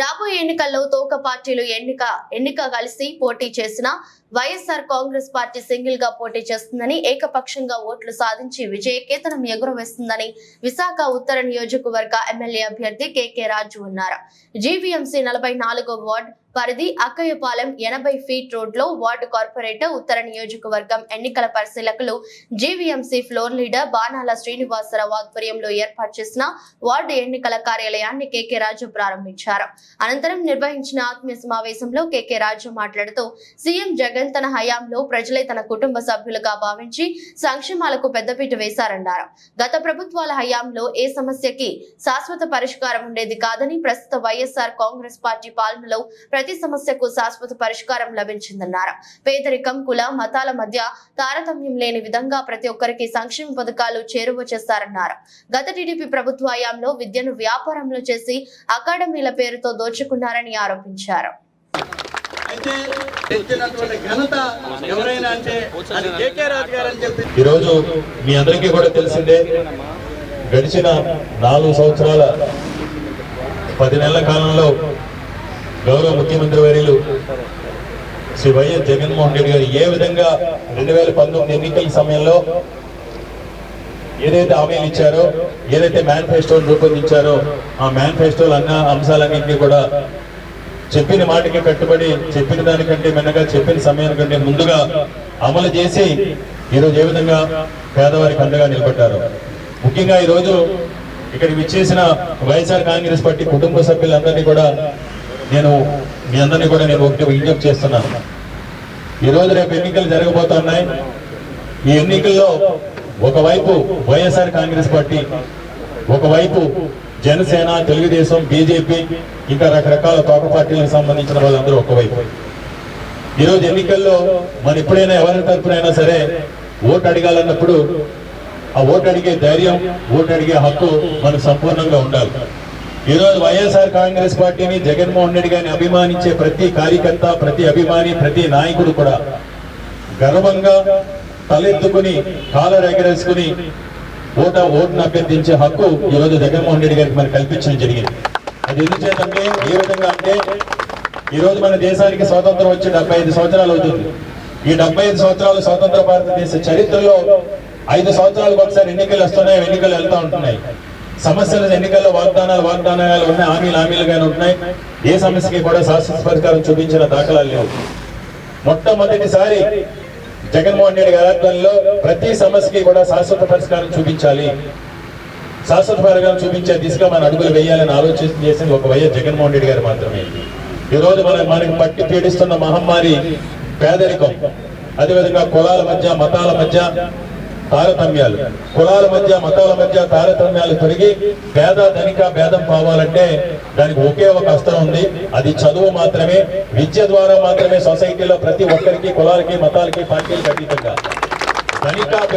రాబోయే ఎన్నికల్లో తోక పార్టీలు ఎన్నిక ఎన్నిక కలిసి పోటీ చేసిన వైఎస్ఆర్ కాంగ్రెస్ పార్టీ సింగిల్గా పోటీ చేస్తుందని ఏకపక్షంగా ఓట్లు సాధించి విజయకేతనం ఎగురవేస్తుందని విశాఖ ఉత్తర నియోజకవర్గ ఎమ్మెల్యే అభ్యర్థి కెకే రాజు అన్నారు. జీవీఎంసీ నలభై నాలుగో వార్డు పరిధి అక్కయ్యపాలెం ఎనభై ఫీట్ రోడ్లో వార్డు కార్పొరేటర్ ఉత్తర నియోజకవర్గం ఎన్నికల పరిశీలకులు జీవీఎంసీ ఫ్లోర్ లీడర్ బాణాల శ్రీనివాసరావు ఆధ్వర్యంలో ఏర్పాటు చేసిన వార్డు ఎన్నికల కార్యాలయాన్ని కేకే రాజు ప్రారంభించారు. అనంతరం నిర్వహించిన ఆత్మీయ సమావేశంలో కేకే రాజు మాట్లాడుతూ సీఎం జగన్ తన హయాంలో ప్రజలే తన కుటుంబ సభ్యులుగా భావించి సంక్షేమాలకు పెద్దపీట వేశారన్నారు. గత ప్రభుత్వాల హయాంలో ఏ సమస్యకి శాశ్వత పరిష్కారం ఉండేది కాదని ప్రస్తుత వైఎస్ఆర్ కాంగ్రెస్ పార్టీ పాలనలో ప్రతి సమస్యకు శాశ్వత పరిష్కారం లభించిందన్నారు. పేదరికం కుల మతాల మధ్య తారతమ్యం లేని విధంగా ప్రతి ఒక్కరికి సంక్షేమ పథకాలు చేరువ చేస్తారన్నారు. గత టీడీపీ ప్రభుత్వ హయాంలో విద్యను వ్యాపారంలో చేసి అకాడమీల పేరుతో దోచుకున్నారని ఆరోపించారు. అయితే తెచ్చినటువంటి ఘనత ఎవరైనా అంటే అది కేకే రాజు గారు అని చెప్పి ఈరోజు మీ అందరికీ కూడా తెలిసిందే గడిచిన నాలుగు సంవత్సరాల పది నెలల కాలంలో గౌరవ ముఖ్యమంత్రి వర్యులు శ్రీ వైఎస్ జగన్మోహన్ రెడ్డి గారు ఏ విధంగా రెండు వేల పంతొమ్మిది ఎన్నికల సమయంలో ఏదైతే హామీలు ఇచ్చారో ఏదైతే మేనిఫెస్టోలు రూపొందించారో ఆ మేనిఫెస్టోలు అన్న అంశాలన్నింటినీ కూడా చెప్పిన మాటకి కట్టుబడి చెప్పిన దానికంటే మిన్నగా చెప్పిన సమయానికంటే ముందుగా అమలు చేసి ఈరోజు ఏ విధంగా పేదవారికి అండగా నిలబడ్డారు. ముఖ్యంగా ఈరోజు ఇక్కడికి విచ్చేసిన వైఎస్ఆర్ కాంగ్రెస్ పార్టీ కుటుంబ సభ్యులందరినీ కూడా నేను మీ అందరినీ కూడా నేను ఒకటి విజ్ఞప్తి చేస్తున్నాను. ఈరోజు రేపు ఎన్నికలు జరగబోతున్నాయి. ఈ ఎన్నికల్లో ఒకవైపు వైఎస్ఆర్ కాంగ్రెస్ పార్టీ ఒకవైపు జనసేన తెలుగుదేశం బీజేపీ ఇంకా రకరకాల తోక పార్టీలకు సంబంధించిన వాళ్ళందరూ ఒకవైపు. ఈరోజు ఎన్నికల్లో మన ఎప్పుడైనా ఎవరి తరఫునైనా సరే ఓటు అడగాలన్నప్పుడు ఆ ఓటు అడిగే ధైర్యం ఓటు అడిగే హక్కు మనకు సంపూర్ణంగా ఉండాలి. ఈరోజు వైఎస్ఆర్ కాంగ్రెస్ పార్టీని జగన్మోహన్ రెడ్డి గారిని అభిమానించే ప్రతి కార్యకర్త ప్రతి అభిమాని ప్రతి నాయకుడు కూడా గర్వంగా తలెత్తుకుని కాలర్ ఎగరేసుకుని ఓట ఓటును అభ్యర్థించే హక్కు ఈరోజు జగన్మోహన్ రెడ్డి గారికి మనకు కల్పించడం జరిగింది. అది ఎందుచేతంటే ఏ విధంగా అంటే ఈరోజు మన దేశానికి స్వాతంత్రం వచ్చి డెబ్బై ఐదు సంవత్సరాలు అవుతుంది. ఈ డెబ్బై ఐదు సంవత్సరాలు స్వాతంత్ర భారతదేశ చరిత్రలో ఐదు సంవత్సరాలకు ఒకసారి ఎన్నికలు వస్తున్నాయి ఎన్నికలు వెళ్తూ ఉంటున్నాయి. సమస్యలు ఎన్నికల్లో వాగ్దానాలు వాగ్దానాలు ఉన్నాయి హామీలు హామీలుగానే ఉన్నాయి ఏ సమస్యకి కూడా శాశ్వత పరిష్కారం చూపించిన దాఖలాలు లేవు. మొట్టమొదటిసారి జగన్మోహన్ రెడ్డి గారి ఆధ్వర్యంలో ప్రతి సమస్యకి కూడా శాశ్వత పరిష్కారం చూపించాలి. శాశ్వత పరిష్కారం చూపించే దిశగా మన అడుగులు వేయాలని ఆలోచన చేసింది ఒక వైఎస్ జగన్మోహన్ రెడ్డి గారు మాత్రమే. ఈ రోజు మన మనకి పట్టి పీడిస్తున్న మహమ్మారి పేదరికం అదేవిధంగా కులాల మధ్య మతాల మధ్య తారతమ్యాలు. కులాల మధ్య మతాల మధ్య తారతమ్యాలు తొలగి పేద ధనిక భేదం పోవాలంటే దానికి ఒకే ఒక అస్త్రం ఉంది. అది చదువు మాత్రమే. విద్య ద్వారా మాత్రమే సొసైటీలో ప్రతి ఒక్కరికి కులాలకి మతాలకి పార్టీలకు అతీతంగా. ధనిక